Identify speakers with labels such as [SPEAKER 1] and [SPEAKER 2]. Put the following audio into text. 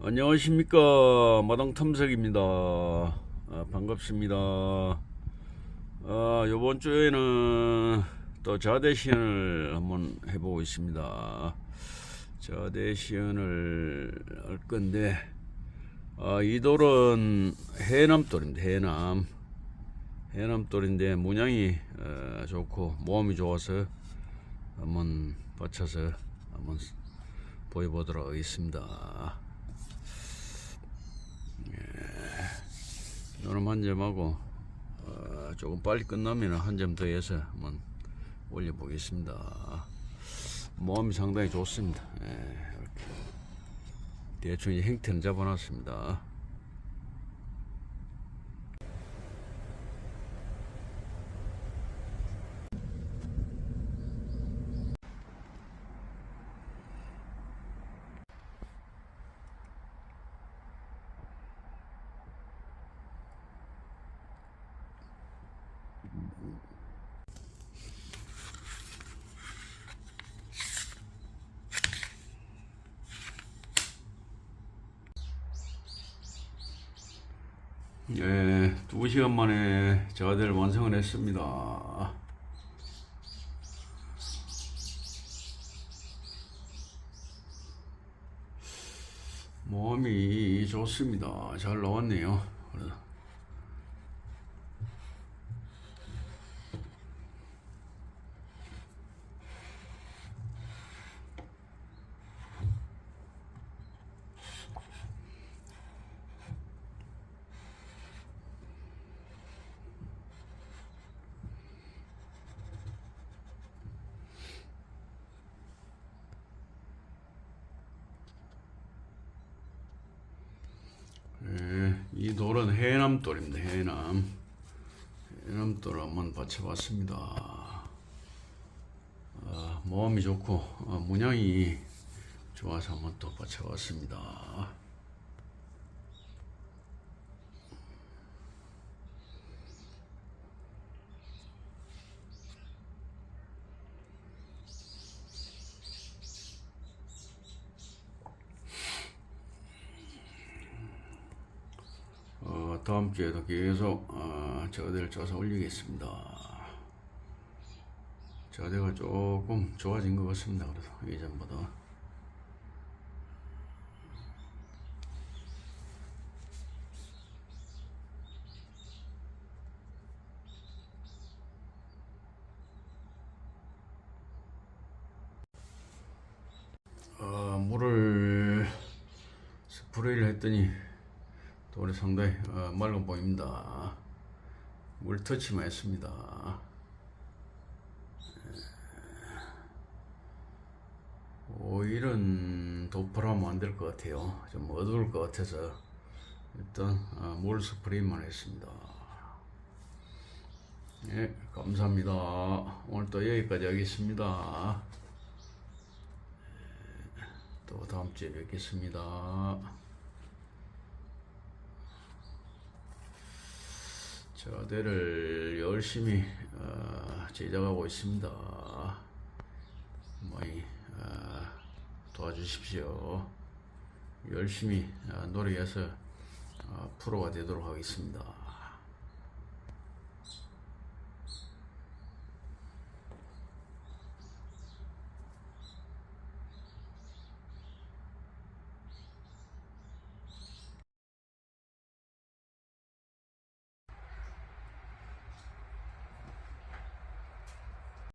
[SPEAKER 1] 안녕하십니까 마당 탐색입니다. 아, 반갑습니다. 아, 이번 주에는 또 자대 시연을 한번 해보고 있습니다. 자대 시연을 할 건데 아, 이 돌은 해남돌입니다. 해남 해남돌인데 문양이 어, 좋고 모험이 좋아서 한번 받쳐서 한번 보여보도록 하겠습니다. 노름 한 점하고 어, 조금 빨리 끝나면 한 점 더 해서 한번 올려보겠습니다. 모험이 상당히 좋습니다. 예, 이렇게 대충 이 행태는 잡아놨습니다. 예, 두 시간 만에 자대를 완성을 했습니다. 몸이 좋습니다. 잘 나왔네요. 해남돌입니다. 해남. 해남돌 한번 받쳐봤습니다. 아, 모험이 좋고 아, 문양이 좋아서 한번 또 받쳐봤습니다. 어, 다음 주에도 계속 어, 저대를 쳐서 올리겠습니다. 저대가 조금 좋아진 것 같습니다. 그래도 예전보다. 어, 물을 스프레이를 했더니 돌이 상당히 어, 맑아 보입니다. 물 터치만 했습니다. 오일은 도포하면 안 될 것 같아요. 좀 어두울 것 같아서 일단 어, 물 스프레이만 했습니다. 예, 감사합니다. 오늘 또 여기까지 하겠습니다. 예, 또 다음 주에 뵙겠습니다. 저대를 열심히 어, 제작하고 있습니다. 많이 어, 도와주십시오. 열심히 어, 노력해서 어, 프로가 되도록 하겠습니다.